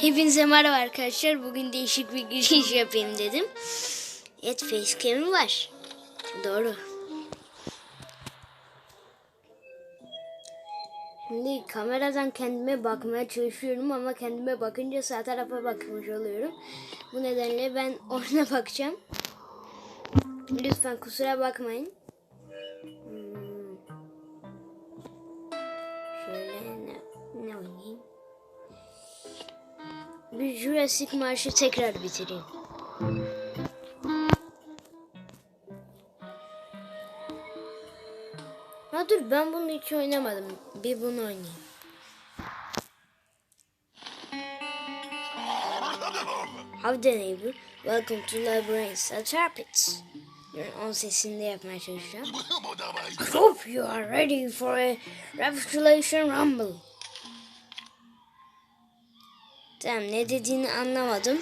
Hepinize merhaba arkadaşlar. Bugün değişik bir giriş yapayım dedim. Evet facecam'im var. Doğru. Şimdi kameradan kendime bakmaya çalışıyorum ama kendime bakınca sağ tarafa bakmış oluyorum. Bu nedenle ben ona bakacağım. Lütfen kusura bakmayın. Hmm. Şöyle ne, ne oynayayım? Bir Jurassic Marş'ı tekrar bitireyim. Ha dur ben bunu hiç oynamadım. Bir bunu oynayayım. Howdy neighbor. Welcome to Librarians at Tarpits. On sesinde yapmaya çalışacağım. I hope you are ready for a Revelation Rumble. Tamam ne dediğini anlamadım.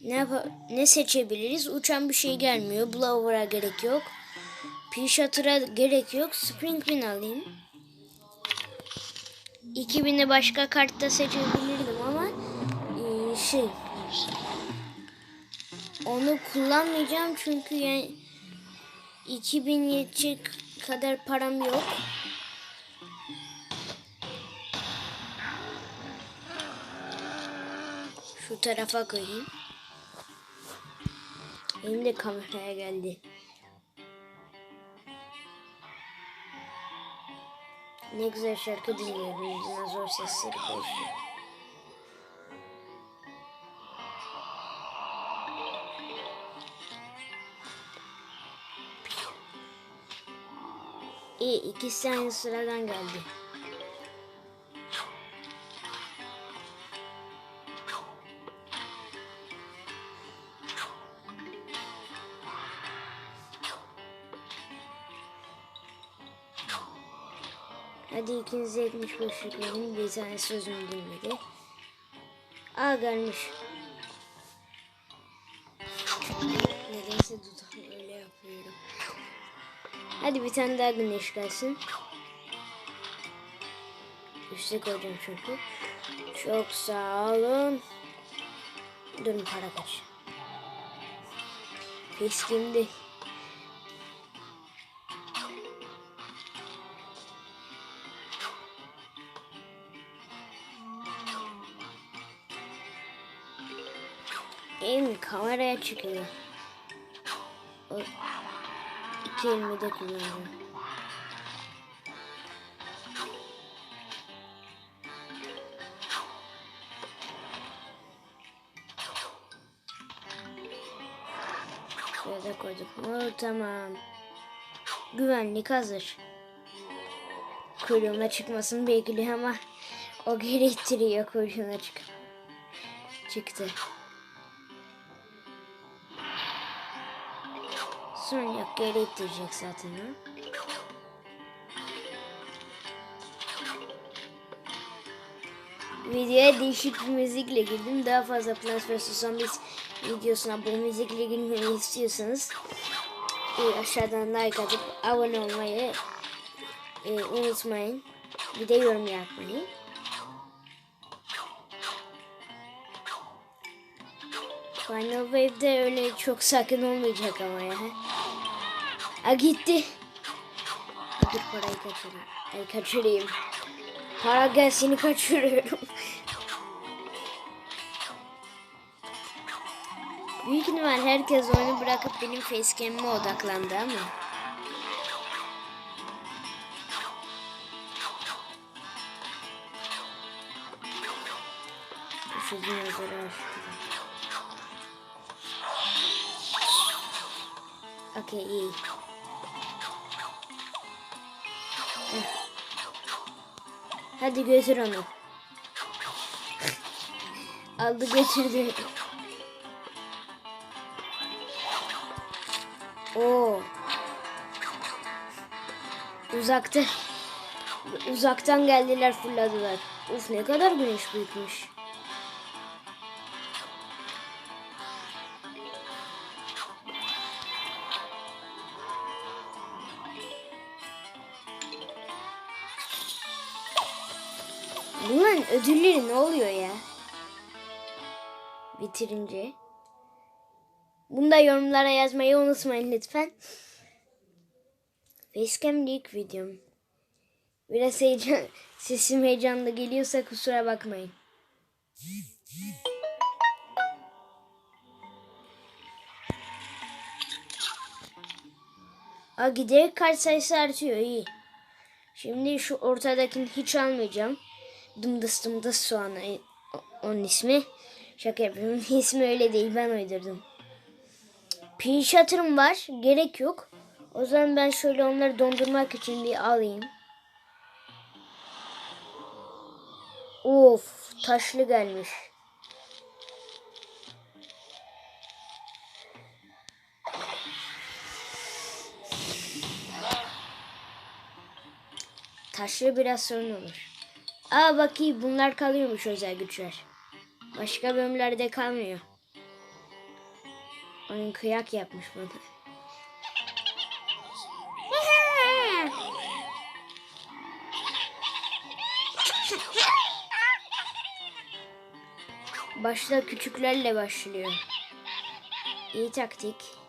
Ne ne seçebiliriz? Uçan bir şey gelmiyor. Blower'a gerek yok. Pinshotter'a gerek yok. Springpin alayım. 2000'i başka kartta seçebilirdim ama eee, şey onu kullanmayacağım çünkü yani 2000 yetecek kadar param yok. Şu tarafa koyayım. Benim de kameraya geldi. Ne güzel şarkı dinliyorum. Dinozor sesleri koyuyor. İyi ikisi aynı sıradan geldi. Hadi ikinize 75 verin. Bir tane sözüm dinledi. Aa gelmiş. Nedense dudağım öyle yapıyorum. Hadi bir tane daha güneş gelsin. Üste koyacağım çünkü. Çok sağ olun. Durun para kaç. Pis kimdi? Elim kameraya çıkıyor. O iki elimi de kullanıyorum. Şöyle koyduk mu? Tamam. Güvenlik hazır. Kuyruğuna çıkmasını bekliyor ama o geri ittiriyor kuyruğuna çık. Çıktı. Sorun yok geri ittirecek zaten ha. Videoya değişik bir müzikle girdim. Daha fazla Plants vs. Zombies videosuna bu müzikle girmeyi istiyorsanız e, aşağıdan like atıp abone olmayı e, unutmayın. Bir de yorum yapmayı. Final Wave'de öyle çok sakin olmayacak ama ya. A gitti. Dur parayı kaçırayım. Ay kaçırayım. Para gelsini kaçırıyorum. Büyük ihtimal herkes oyunu bırakıp benim facecam'ime odaklandı ama. Şu dinozora. Okey iyi. Hadi götür onu. Aldı götürdü. Oo. Uzakta. Uzaktan geldiler fırladılar. Uf ne kadar güneş büyükmüş. Ödülleri ne oluyor ya? Bitirince. Bunu da yorumlara yazmayı unutmayın lütfen. Facecam'de ilk videom. Biraz heyecan, sesim heyecanlı geliyorsa kusura bakmayın. Aa, giderek kart sayısı artıyor iyi. Şimdi şu ortadakini hiç almayacağım. Dımdıs dımdıs soğanı o- onun ismi. Şaka yapıyorum. İsmi öyle değil ben uydurdum. Pirinç var. Gerek yok. O zaman ben şöyle onları dondurmak için bir alayım. Of taşlı gelmiş. Taşlı biraz sorun olur. Aa bakayım bunlar kalıyormuş özel güçler. Başka bölümlerde kalmıyor. Oyun kıyak yapmış bana. Başta küçüklerle başlıyor. İyi taktik.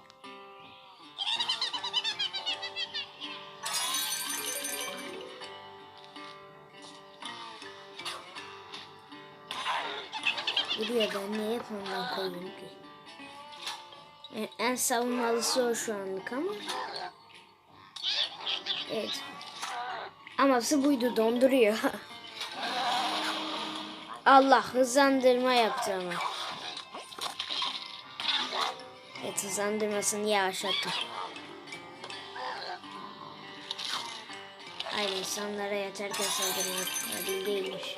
Biliyor ben niye hep ondan koyuyorum ki? Yani en savunmalısı o şu anlık ama. Evet. Aması buydu donduruyor. Allah hızlandırma yaptı ama. Evet hızlandırmasını yavaşlattım. Hayır insanlara yeterken saldırmak adil değilmiş.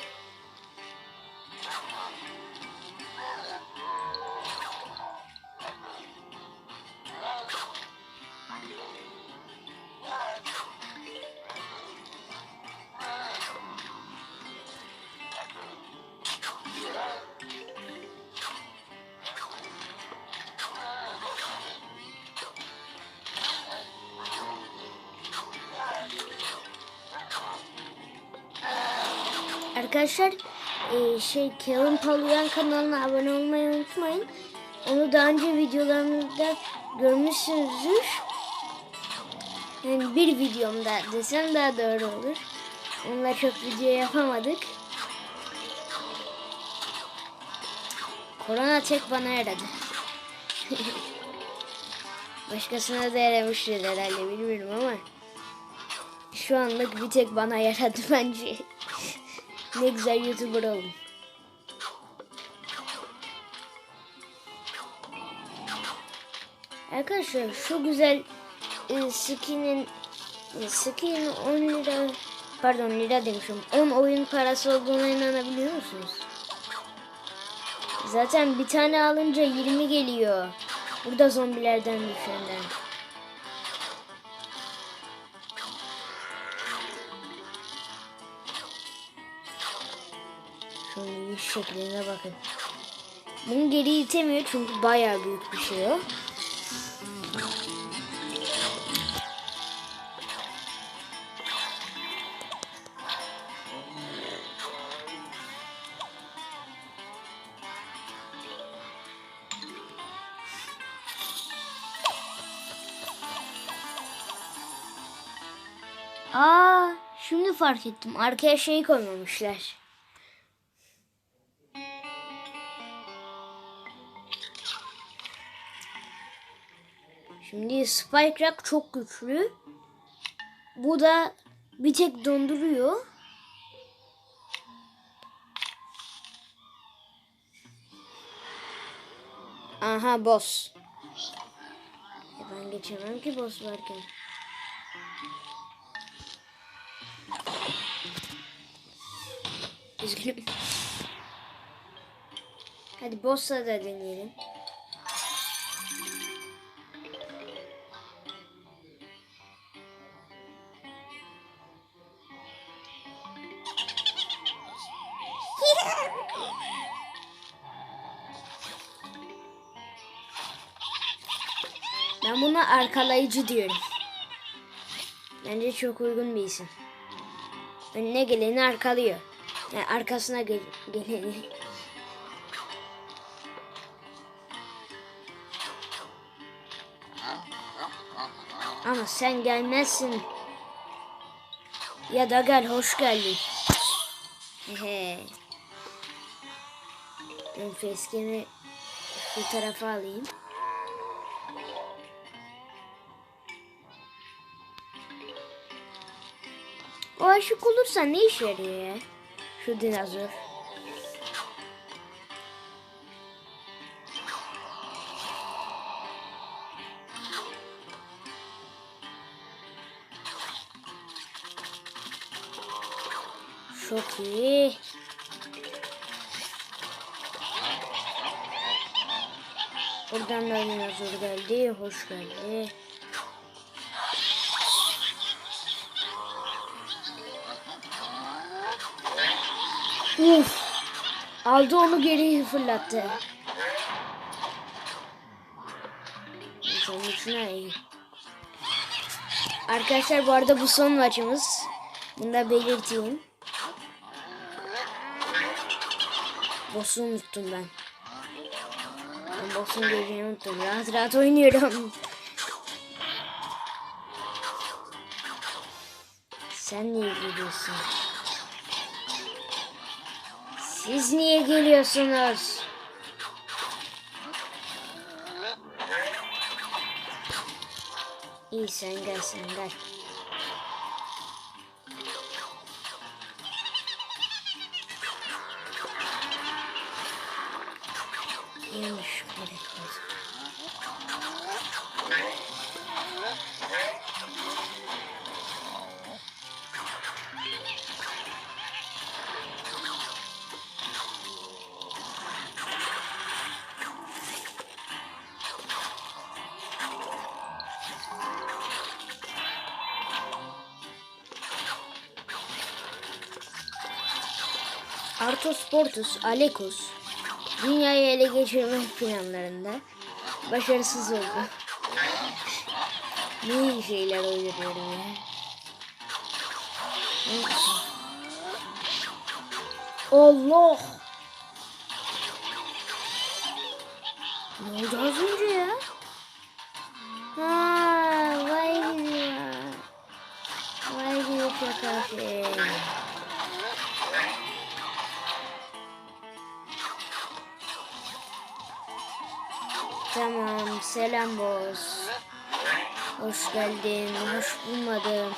Arkadaşlar e, şey Kevin Paluyan kanalına abone olmayı unutmayın. Onu daha önce videolarımda görmüşsünüzdür. Yani bir videomda desem daha doğru olur. Onunla çok video yapamadık. Korona tek bana yaradı. Başkasına da yaramıştır herhalde bilmiyorum ama. Şu anlık bir tek bana yaradı bence. Ne güzel YouTuber oldum. Arkadaşlar şu güzel e, skinin e, skin 10 lira pardon lira demişim 10 oyun parası olduğuna inanabiliyor musunuz? Zaten bir tane alınca 20 geliyor. Burada zombilerden düşenden. Şöyle yüz şekline bakın. Bunu geri itemiyor çünkü bayağı büyük bir şey o. Aa, şimdi fark ettim. Arkaya şey koymamışlar. Şimdi Spike Rock çok güçlü. Bu da bir tek donduruyor. Aha boss. E ben geçemem ki boss varken. Üzgünüm. Hadi boss'a da deneyelim. Ben buna arkalayıcı diyorum. Bence çok uygun bir isim. Önüne geleni arkalıyor. Yani arkasına gel geleni. Ama sen gelmezsin. Ya da gel hoş geldin. Hehe. Ben facecam'i bu tarafa alayım. Aşık olursa ne işe yarıyor ya? Şu dinozor. Çok iyi. Buradan da dinozor geldi. Hoş geldi. Uf. Aldı onu geri fırlattı. Sonuçuna iyi. Arkadaşlar bu arada bu son maçımız. Bunu da belirteyim. Boss'u unuttum ben. Ben boss'un geleceğini unuttum. Rahat rahat oynuyorum. Sen niye geliyorsun? Siz niye geliyorsunuz? İyi sen gel sen gel. Portus Alekus dünyayı ele geçirmek planlarında başarısız oldu. Ne iyi şeyler uyduruyorum ya. Allah! Ne oldu az önce ya? Ha, vay ya. Vay bir şaka şey. Tamam, selam boss. Hoş geldin, hoş bulmadım.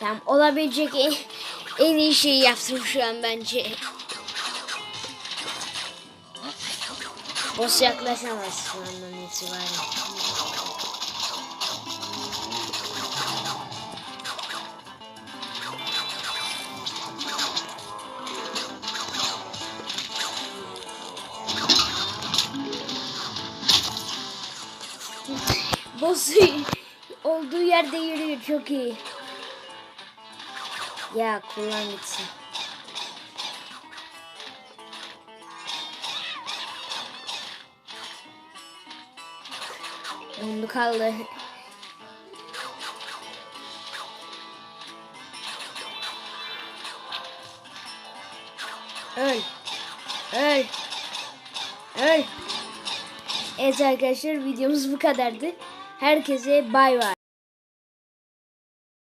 Tamam, olabilecek en, en iyi şeyi yaptım şu an bence. Boss yaklaşamaz şu andan itibaren. Boss olduğu yerde yürüyor çok iyi. Ya kullan gitsin. Onu kaldı. Öl. Öl. Öl. Evet arkadaşlar videomuz bu kadardı. Herkese bay bay.